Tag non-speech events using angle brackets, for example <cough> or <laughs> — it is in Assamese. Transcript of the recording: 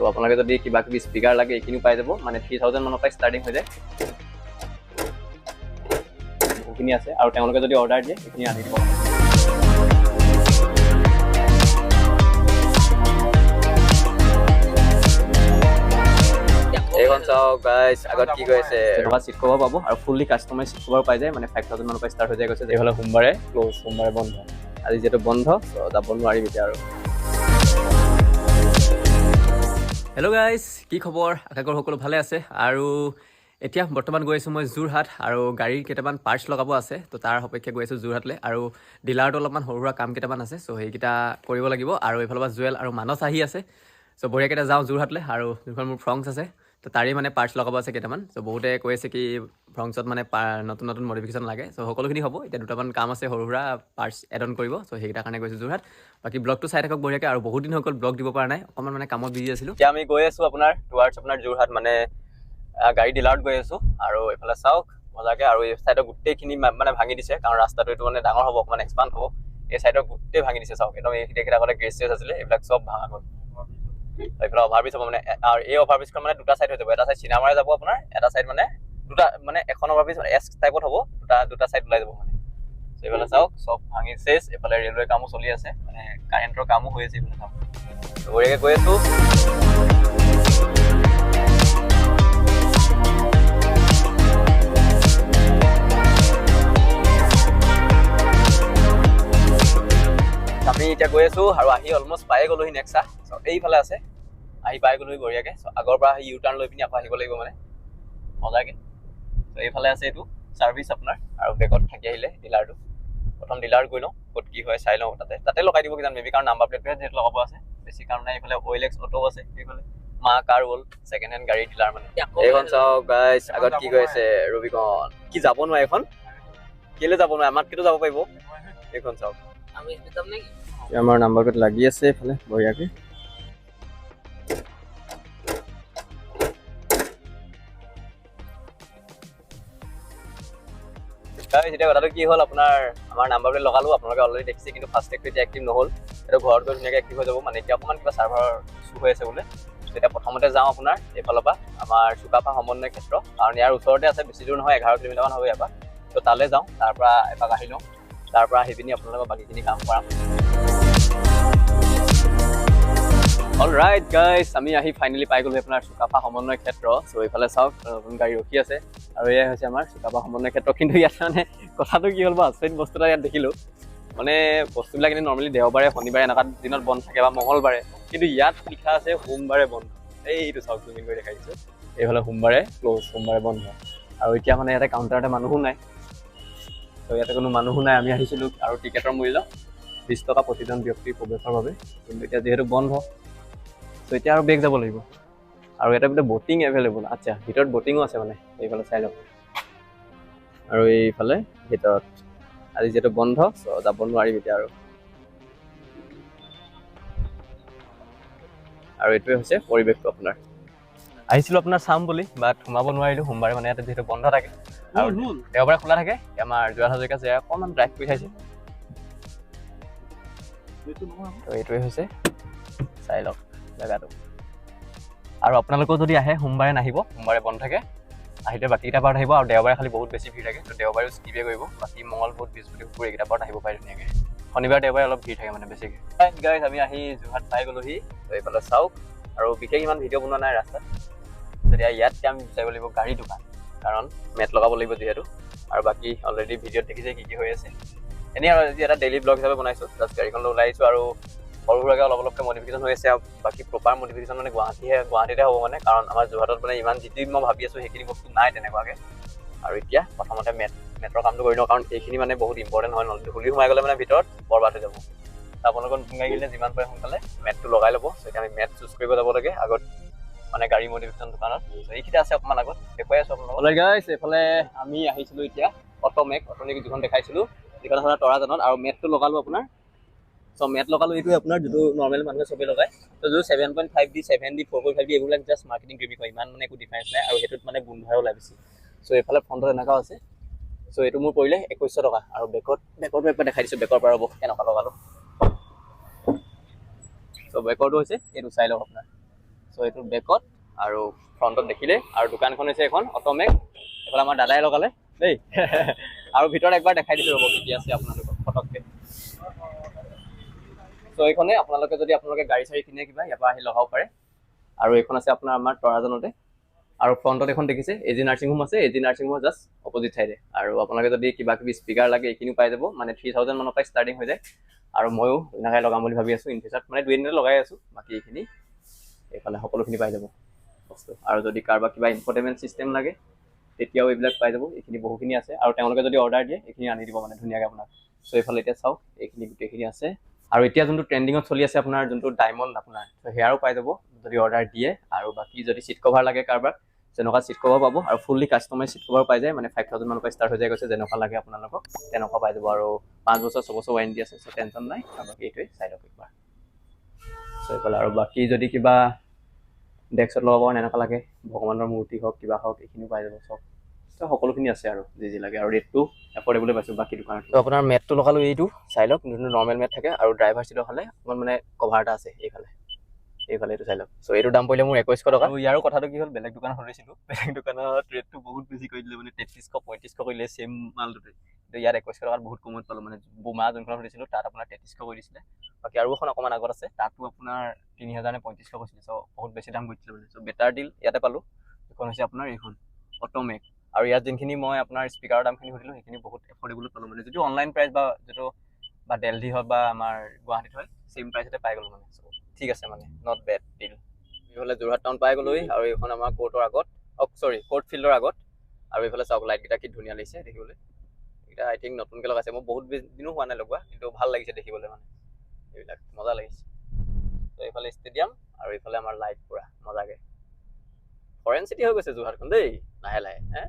ত' আপোনালোকে যদি কিবা কিবি স্পীকাৰ লাগে এইখিনিও পাই যাব। মানে থ্ৰী থাউজেণ্ড মানৰ পৰা ষ্টাৰ্টিং হৈ যায়। বহুখিনি আছে। আৰু তেওঁলোকে যদি অৰ্ডাৰ দিয়ে এইখিনি আনি দিব। এইখন চাওক গাইছ আগত কি কৈ আছে? তেনেকুৱা চিট কভাৰ পাব আৰু ফুল্লি কাষ্টমাইজ চিট কভাৰ পাই যায়। মানে ফাইভ থাউজেণ্ড মানৰ পৰা ষ্টাৰ্ট হৈ যায় কৈছে যে। এইফালে সোমবাৰে ক্ল'জ সোমবাৰে বন্ধ। আজি যিহেতু বন্ধ ত' যাব নোৱাৰিম এতিয়া আৰু। হেল্ল' গাইজ কি খবৰ? আশা কৰোঁ সকলো ভালে আছে। আৰু এতিয়া বৰ্তমান গৈ আছোঁ মই যোৰহাট আৰু গাড়ীৰ কেইটামান পাৰ্টছ লগাব আছে। তো তাৰ সপক্ষে গৈ আছোঁ যোৰহাটলৈ। আৰু ডিলাৰটো অলপমান সৰু সুৰা কাম কেইটামান আছে। চ' সেইকেইটা কৰিব লাগিব। আৰু এইফালৰ পৰা জুৱেল আৰু মানস আহি আছে। চ' বঢ়িয়াকেইটা যাওঁ যোৰহাটলৈ। আৰু যোনখন মোৰ ফ্ৰংছ আছে। তো তাৰেই মানে পাৰ্টছ লগাব আছে কেইটামান। চ' বহুতে কৈ আছে কি ফ্ৰংছত মানে নতুন নতুন মডিফিকেশ্যন লাগে। চ' সকলোখিনি হ'ব। এতিয়া দুটামান কাম আছে সৰু সুৰা পাৰ্টছ এড অন কৰিব। চ' সেইকেইটাৰ কাৰণে গৈছোঁ যোৰহাট। বাকী ব্লগটো চাই থাকক বঢ়িয়াকৈ। আৰু বহুত দিন হৈ গ'ল ব্লগ দিব পৰা নাই। অকণমান মানে কামত বিজি আছিলোঁ। এতিয়া আমি গৈ আছোঁ আপোনাৰ টুৱাৰ্ডছ আপোনাৰ যোৰহাট মানে গাড়ী ডিলাৰত গৈ আছোঁ। আৰু এইফালে চাওক মজাকৈ আৰু এই চাইডৰ গোটেইখিনি মানে ভাঙি দিছে। কাৰণ ৰাস্তাটো এইটো মানে ডাঙৰ হ'ব অকণমান এক্সপাণ্ড হ'ব। এই চাইডৰ গোটেই ভাঙি দিছে চাওক। একদম এইকেইটা আগতে গ্ৰেছ চেছ আছিলে। এইবিলাক চব ভাঙা গ'ল। এইফালে অভাৰব্ৰিজ হ'ব মানে আৰু এই অভাৰব্ৰিজখন মানে দুটা চাইড হৈ যাব। এটা চাইড চিনামাৰে যাব আপোনাৰ, এটা চাইড মানে দুটা মানে এখন অভাৰব্ৰিজ এছ টাইপত হ'ব, দুটা দুটা চাইড ওলাই যাব মানে। So, এইফালে চাওক, চব ভাঙি চেচ এইফালে ৰেলৱে কামো চলি আছে মানে কাৰেণ্টৰ কামো হৈ আছে এইফালে চাওক। বঢ়িয়াকৈ গৈ আছোঁ। আমি এতিয়া গৈ আছো আৰু আহি অলমষ্ট পায়ে গ'লোহি নেক্সা চ' এইফালে আছে। আহি পাই গ'লোহি বঢ়িয়াকৈ। চ' আগৰ পৰা আহি ইউ টাৰ্ণ লৈ পিনি আকৌ আহিব লাগিব মানে। মজাকৈ। চ' এইফালে আছে এইটো ছাৰ্ভিচ আপোনাৰ আৰু বেগত থাকি আহিলে ডিলাৰটো প্ৰথম ডিলাৰ গৈ লওঁ ক'ত কি হয় চাই লওঁ তাতে। তাতে লগাই দিব কিজান মেবি কাৰণ নাম্বাৰ প্লেটটোহে যিহেতু লগাব আছে। বেছি কাৰণ নাই এইফালে অইল এক্স অটো আছে এইফালে মা কাৰ ৱল ছেকেণ্ড হেণ্ড গাড়ী ডিলাৰ মানে। এইখন চাওক গাইছ আগত কি কৈ আছে ৰবিকন কি যাব নোৱাৰে এইখন? কেলৈ যাব নোৱাৰে? আমাতকেতো যাব পাৰিব। এইখন চাওক। আমাৰ নাম্বাৰ প্লেট লাগি আছে এইফালে বঢ়িয়াকৈ। এতিয়া কথাটো কি হ'ল আপোনাৰ আমাৰ নাম্বাৰ প্লেট লগালো আপোনালোকে অলৰেডি দেখিছে কিন্তু ফাৰ্ষ্ট টেগটো এতিয়া এক্টিভ নহ'ল। এইটো ঘৰত গৈ ধুনীয়াকৈ এক্টিভ হৈ যাব মানে এতিয়া অকণমান কিবা চাৰ্ভাৰ ইছ্যু হৈ আছে বোলে। তেতিয়া প্ৰথমতে যাওঁ আপোনাৰ এইফালৰ পৰা আমাৰ চুকাফা সমন্বয় ক্ষেত্ৰ। কাৰণ ইয়াৰ ওচৰতে আছে বেছি দূৰ নহয় এঘাৰ কিলোমিটাৰমান হ'ব ইয়াৰ পৰা। ত' তালৈ যাওঁ তাৰ পৰা এপাক আহি লওঁ। তাৰ পৰা আহি পিনি আপোনালোকৰ বাকীখিনি কাম কৰাম। অল ৰাইট গাইজ আমি আহি ফাইনেলি পাই গ'লো আপোনাৰ চুকাফা সমন্বয় ক্ষেত্ৰ। চ' এইফালে চাওক নতুন গাড়ী ৰখি আছে। আৰু এয়াই হৈছে আমাৰ চুকাফা সমন্বয় ক্ষেত্ৰ। কিন্তু ইয়াত মানে কথাটো কি হ'ল বা আচৰিত বস্তু এটা ইয়াত দেখিলোঁ। মানে বস্তুবিলাক এনেই নৰ্মেলি দেওবাৰে শনিবাৰে এনেকুৱা দিনত বন্ধ থাকে বা মঙলবাৰে। কিন্তু ইয়াত লিখা আছে সোমবাৰে বন্ধ। এইটো চাওক জুমিন কৰি দেখাই দিছোঁ এইফালে সোমবাৰে ক্ল'জ সোমবাৰে বন্ধ। আৰু এতিয়া মানে ইয়াতে কাউণ্টাৰতে মানুহো নাই। ত' ইয়াতে কোনো মানুহো নাই। আমি আহিছিলোঁ আৰু টিকেটৰ মূল্য বিছ টকা প্ৰতিজন ব্যক্তিৰ প্ৰৱেশৰ বাবে। কিন্তু এতিয়া যিহেতু বন্ধ ত' এতিয়া আৰু বেগ যাব লাগিব। আৰু ইয়াতে বোলে বটিং এভেইলেবল আচ্ছা ভিতৰত বটিঙো আছে মানে এইফালে চাই লওক আৰু এইফালে ভিতৰত আজি যিহেতু বন্ধ চ' যাব নোৱাৰিম এতিয়া আৰু। আৰু এইটোৱে হৈছে পৰিৱেশটো আপোনাৰ। আহিছিলোঁ আপোনাৰ চাম বুলি বাট সোমাব নোৱাৰিলোঁ সোমবাৰে মানে ইয়াতে যিহেতু বন্ধ থাকে। আৰু দেওবাৰে খোলা থাকে আমাৰ যোৰহাট হাজৰিকা যে অকণমান ড্ৰাইভ কৰি চাইছোঁ তো এইটোৱে হৈছে চাই লওক। জেগাটো। আৰু আপোনালোকেও যদি আহে সোমবাৰে নাহিব সোমবাৰে বন্ধ থাকে আহিলে বাকীকেইটা বাৰত আহিব আৰু দেওবাৰে খালি বহুত বেছি ভিৰ থাকে তো দেওবাৰেও স্কিপে কৰিব। বাকী মঙল বুধ বৃহস্পতি শুকুৰ এইকেইটা বাৰত আহিব পাৰে ধুনীয়াকৈ। শনিবাৰ দেওবাৰে অলপ ভিৰ থাকে মানে বেছিকৈ। গাইজ আমি আহি যোৰহাট পাই গ'লোহি। তো এইফালে চাওক আৰু বিশেষ ইমান ভিডিঅ' বনোৱা নাই ৰাস্তাত। তেতিয়া ইয়াতকৈ আমি বিচাৰিব লাগিব গাড়ী দোকান কাৰণ মেট লগাব লাগিব যিহেতু। আৰু বাকী অলৰেডি ভিডিঅ'ত দেখিছে কি কি হৈ আছে। এনেই আৰু এটা ডেইলি ব্লগ হিচাপে বনাইছোঁ জাষ্ট গাড়ীখন লৈ ওলাই আহিছোঁ আৰু সৰু সুৰাকৈ অলপ অলপকৈ মডিফিকেশ্যন হৈ আছে আৰু বাকী প্ৰপাৰ মডিফিকেশ্যন মানে গুৱাহাটীহে গুৱাহাটীতে হ'ব মানে কাৰণ আমাৰ যোৰহাটত মানে ইমান যিটো মই ভাবি আছোঁ সেইখিনি বস্তু নাই তেনেকুৱাকৈ। আৰু এতিয়া প্ৰথমতে মেট মেটৰ কামটো কৰি লওঁ কাৰণ এইখিনি মানে বহুত ইম্পৰ্টেণ্ট হয় ধূলি সোমাই গ'লে মানে ভিতৰত বৰবাদ হৈ যাব। আপোনালোকৰ নতুন গাড়ী যিমান পাৰে সোনকালে মেটটো লগাই ল'ব চ' এতিয়া আমি মেট চুজ কৰিব যাব লাগে আগত মানে গাড়ী মডিফিকেশ্যন দোকানত। এইকেইটা আছে অকণমান আগত দেখুৱাই আছোঁ আপোনালোকক। গাইছ এইফালে আমি আহিছিলোঁ এতিয়া অট'মেক অট'মেক যিখন দেখাইছিলোঁ যিখন আপোনাৰ তৰাজানত আৰু মেটটো লগালোঁ আপোনাৰ চ' মেট লগালোঁ এইটোৱে আপোনাৰ যিটো নৰ্মেল মানুহে চবেই লগায়। ত' যিটো seven point five D seven D four point five D এইবিলাক জাষ্ট মাৰ্কেটিং গিমিক হয় ইমান মানে একো ডিফাৰেঞ্চ নাই আৰু সেইটোত মানে গোন্ধাই ওলাই বেছি। চ' এইফালে ফ্ৰণ্টত এনেকুৱাও আছে। চ' এইটো মোৰ পৰিলে একৈছশ টকা আৰু বেকত বেকৰটো একবাৰ দেখাই দিছোঁ বেকৰ পৰা ৰ'ব কেনেকুৱা লগালোঁ। চ' বেকৰটো হৈছে এইটো চাই লওক আপোনাৰ। চ' এইটো বেকত আৰু ফ্ৰণ্টত দেখিলে আৰু দোকানখন হৈছে এখন অট'মেক এইফালে আমাৰ দাদাই লগালে দেই। <laughs> আৰু ভিতৰত একবাৰ দেখাই দিছোঁ ৰ'ব কি আছে আপোনালোকক ফটককৈ এইখনে আপোনালোকে যদি আপোনালোকে গাড়ী চাড়ী কিনে কিবা ইয়াৰ পৰা আহি লগাব পাৰে। আৰু এইখন আছে আপোনাৰ আমাৰ তৰাজানতে। আৰু ফ্ৰণ্টত এখন দেখিছে এ জি নাৰ্ছিং হোম আছে এ জি নাৰ্ছিং হোমৰ জাষ্ট অপজিট চাইডে আৰু আপোনালোকে যদি কিবা কিবি স্পীকাৰ লাগে এইখিনিও পাই যাব। মানে থ্ৰী থাউজেণ্ড মানৰ পৰা ষ্টাৰ্টিং হৈ যায়। আৰু ময়ো এনেকৈ লগাম বুলি ভাবি আছোঁ। ইন ফিউচাৰত মানে দুই এদিনতে লগাই আছোঁ। বাকী এইখিনি এইফালে সকলোখিনি পাই যাব। বস্তু। আৰু যদি কাৰোবাক কিবা ইনফৰ্টেইনমেণ্ট ছিষ্টেম লাগে তেতিয়াও এইবিলাক পাই যাব। এইখিনি বহুখিনি আছে। আৰু তেওঁলোকে যদি অৰ্ডাৰ দিয়ে এইখিনি আনি দিব মানে ধুনীয়াকৈ আপোনাক। চ' এইফালে এতিয়া চাওক এইখিনি গোটেইখিনি আছে। আৰু এতিয়া যোনটো ট্ৰেণ্ডিঙত চলি আছে আপোনাৰ যোনটো ডায়মণ্ড আপোনাৰ সেয়াও পাই যাব যদি অৰ্ডাৰ দিয়ে। আৰু বাকী যদি চিট কভাৰ লাগে কাৰোবাক যেনেকুৱা চিট কভাৰ পাব আৰু ফুল্লি কাষ্টমাইজ চিট কভাৰ পাই যায় মানে ফাইভ থাউজেণ্ড মানৰ পৰা ষ্টাৰ্ট হৈ যায় গৈছে যেনেকুৱা লাগে আপোনালোকক তেনেকুৱা পাই যাব। আৰু পাঁচ বছৰ ছবছৰ ৱাৰেণ্টি আছে চ' টেনশ্যন নাই বাকী এইটোৱে চাই লওক একবাৰ চ' এইফালে আৰু বাকী যদি কিবা ডেস্কত লগাব এনেকুৱা লাগে ভগৱানৰ মূৰ্তি হওক কিবা হওক এইখিনিও পাই যাব চব। সকলোখিনি আছে আৰু যি যি লাগে। আৰু ৰেটটো এফৰ্ডেবলে পাইছোঁ বাকী দোকানত। ত' আপোনাৰ মেটটো লগালোঁ এইটো চাই লওক যোনটো নৰ্মেল মেট থাকে আৰু ড্ৰাইভাৰ চিটৰ হ'লে অকণমান মানে কভাৰ এটা আছে এইফালে। এইফালে এইটো চাই লওক। চ' এইটো দাম পৰিলে মোৰ একৈছশ টকা। আৰু ইয়াৰো কথাটো কি হ'ল বেলেগ দোকানত সুধিছিলোঁ <laughs> বেলেগ দোকানত ৰেটটো বহুত বেছি কৰি দিলে মানে তেত্ৰিছশ পঁয়ত্ৰিছশ কৰিলে ছেম মালটোতে। কিন্তু ইয়াত একৈছশ টকাত বহুত কমত পালোঁ মানে বোমা যোনখন সুধিছিলোঁ তাত আপোনাৰ তেত্ৰিছশ কৰি দিছিলে। বাকী আৰু এখন অকণমান আগত আছে তাতো আপোনাৰ তিনি হাজাৰ নে পঁয়ত্ৰিছশ কৈছিলে চ' বহুত বেছি দাম কৰিছিলে মানে। চ' বেটাৰ ডিল ইয়াতে পালোঁ। এইখন হৈছে আপোনাৰ এইখন অট'মেক আৰু ইয়াত যোনখিনি মই আপোনাৰ স্পীকাৰৰ দামখিনি সুধিলোঁ সেইখিনি বহুত এফৰ্ডেবলত পালোঁ মানে। যিটো অনলাইন প্ৰাইচ বা যিটো বা দেলহি হওক বা আমাৰ গুৱাহাটীত হয় ছেম প্ৰাইচতে পাই গ'লোঁ মানে। ঠিক আছে মানে নট বেড ডিল এইফালে যোৰহাট টাউন পাই গ'লোহি আৰু এইখন আমাৰ কোৰ্টৰ আগত অ চৰি কোৰ্ট ফিল্ডৰ আগত। আৰু এইফালে চাওক লাইটকেইটা কি ধুনীয়া লাগিছে দেখিবলৈ। এইকেইটা আই থিংক নতুনকৈ লগাইছে মই বহুত দিনো হোৱা নাই লগোৱা কিন্তু ভাল লাগিছে দেখিবলৈ মানে। এইবিলাক মজা লাগিছে। ত' এইফালে ষ্টেডিয়াম আৰু এইফালে আমাৰ লাইট পূৰা মজাকৈ। ফৰেন চিটি হৈ গৈছে যোৰহাটখন দেই লাহে লাহে হে?